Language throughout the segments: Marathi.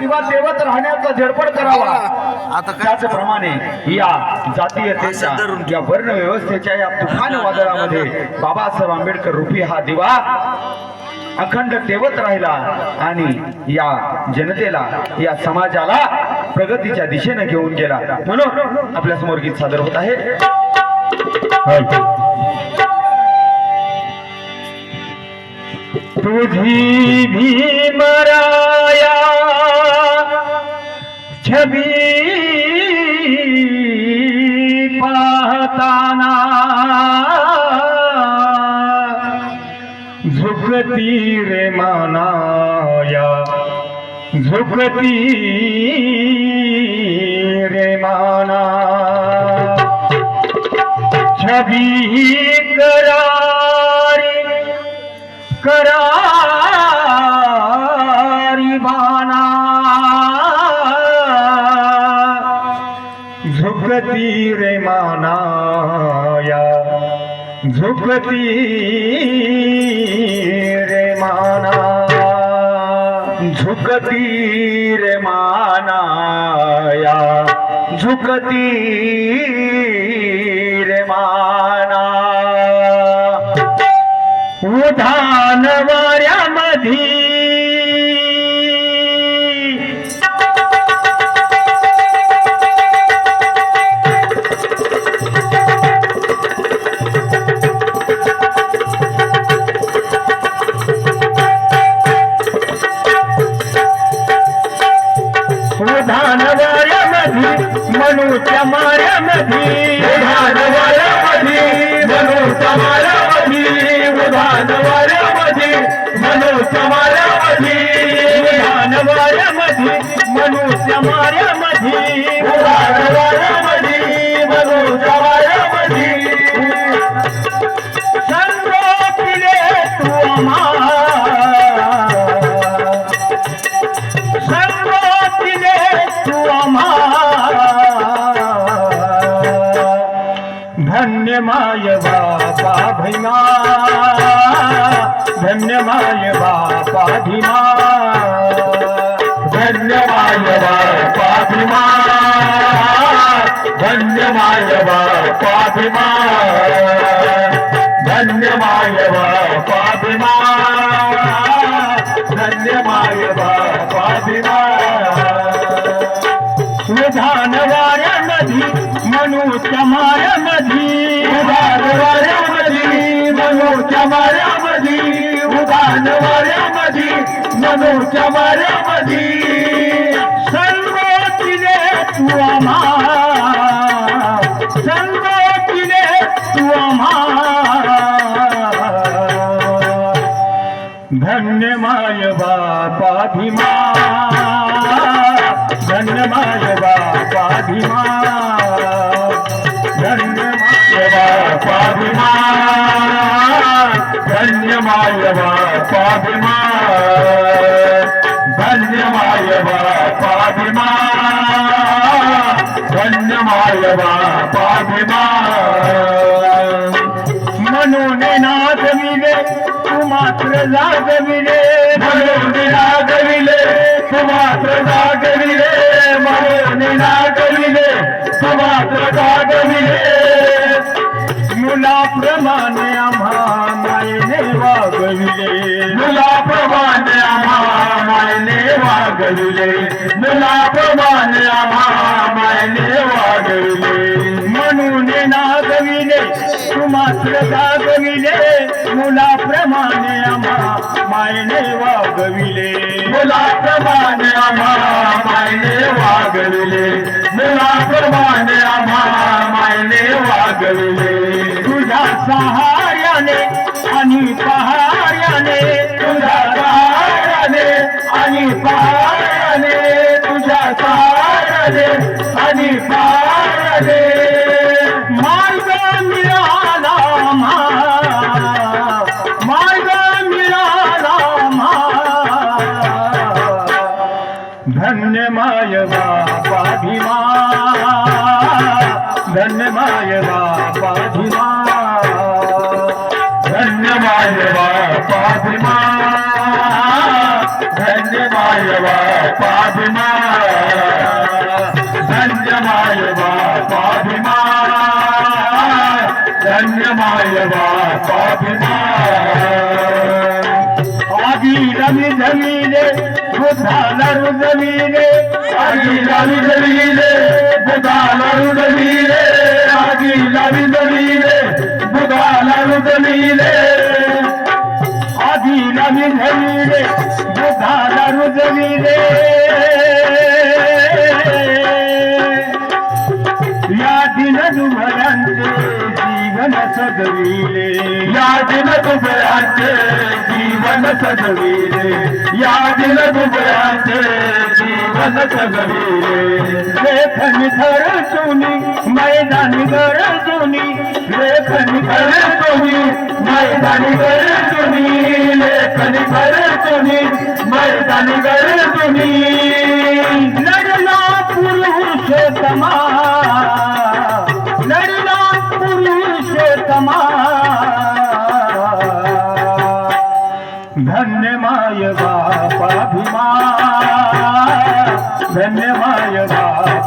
दिवा देवत राहण्याचा झडपड करावा. आता काय? त्याचप्रमाणे या जातीयतेच्या या वर्ण व्यवस्थेच्या या तुफान वादळामध्ये बाबासाहेब आंबेडकर रूपी हा दिवा अखंड तेवत राहिला आणि या जनतेला या समाजाला प्रगतीच्या दिशेने घेऊन गेला. म्हणून आपल्यासमोर गीत सादर होत आहे. तुझी भीमराया छबी पाहताना झुकती रे मानाया झुकती रे माना छबी करारी करारी झुकती रे माना। झुकती रे मानाया। झुकती रे माना। उधान वाऱ्यामधी मनूच्या माऱ्यामधी उधान वाऱ्यामधी मनूच्या माऱ्यामधी उधान वाऱ्यामधी मनूच्या माऱ्यामधी उधान वाऱ्यामधी मनूच्या माऱ्यामधी धन्य माय बापा भीमा धन्य माय बापा भीमा धन्य माय बापा भीमा धन्य माय बापा भीमा धन्य माय बापा भीमा विधान वाऱ्यामधी मनूच्या माऱ्यामधी मनूच्या सर्व तिने तू आम्हा. तिने तू आम्हा. धन्य माय बापाभिमा. धन्य माय बापाभिमा. धन्य माय बापाभिमा. धन्य माय बापाभिमा. म्हणून नागविले तू मात्र जागविले म्हणून नागविले तू मात्र जागविले म्हणून नागविले तू मात्र जागविले मुलाप्रमाणे जागविले मुलाप्रमाणे आम्हा मायने वागविले. मुलाप्रमाणे आम्हा मायने वागविले. मुलाप्रमाणे आम्हा मायने वागविले. तुझ्या सहाऱ्याने धन्य माय बापा धुमा धन्य माय बापा धुमा धन्य माय बापा धुमा धन्य माय बापा धुमा धन्य माय बापा धुमा आगी रमी जमीने बुधाला रुजवीने ஆகி நவி தலியிலே புதாலரு தலியிலே ஆகி நவி தலியிலே புதாலரு தலியிலே ஆகி நவி தலியிலே புதாலரு தலியிலே யாதி நடு மரந்தே जीवन सजविले. या दिन दुभरांचे जीवन सजविले. या दिन दुभरांचे जीवन सजविले. लेखन घर चुनी मैदानी घर चुनी लेखन घर चुनी मैदानी घर चुनी लेखन घर चुनी मैदानी घर चुनी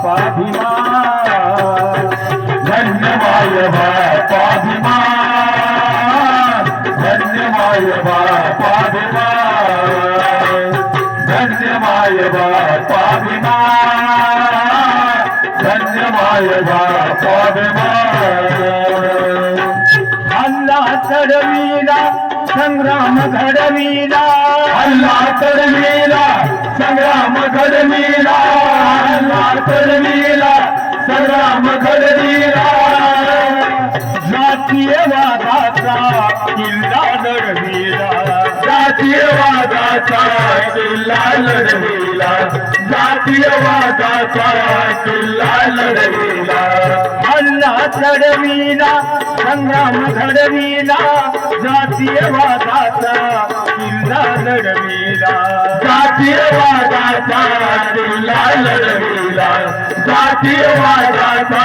बापाभिमा धन्य माय बापाभिमा धन्य माय बापाभिमा धन्य माय बापाभिमा धन्य माय बापाभिमा अल्ला चढविला संग्राम घडविला. अल्ला चढविला संग्राम घडविला. अल्ला चढविला संग्राम घडविला. जातीयवादाचा किल्ला लढविला. जातीयवादाचा किल्ला लढविला. जातीयवादाचा किल्ला लढविला. अल्ला चढविला संग्राम घडविला. जातीयवादाचा किल्ला लढविला. जातीयवादाचा किल्ला लढविला. जातीयवादाचा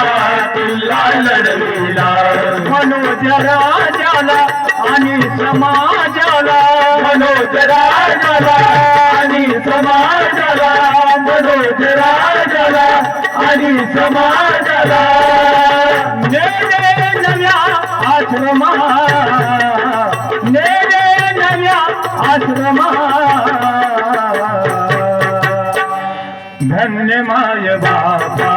किल्ला लढविला. मनोज राजाला आणि समाजाला मनोज राजाला आणि समाजाला मनोज राजाला आणि समाजाला. नेरे नव्या आश्रमा. नेरे नव्या आश्रमा. धन्य माय बाबा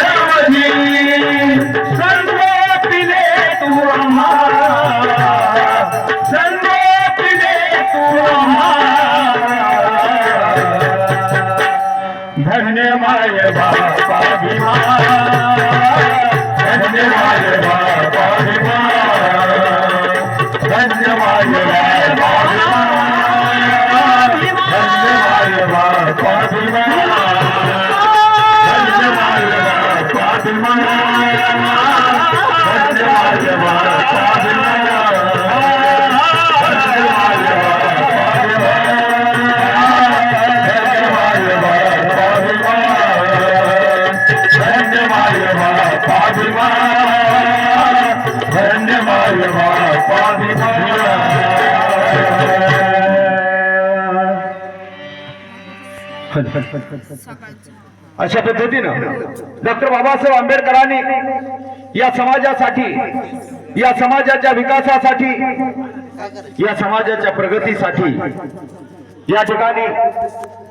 Yeah. अशा पद्धतीनं डॉक्टर बाबासाहेब आंबेडकरांनी या समाजासाठी या समाजाच्या विकासासाठी या समाजाच्या प्रगतीसाठी या ठिकाणी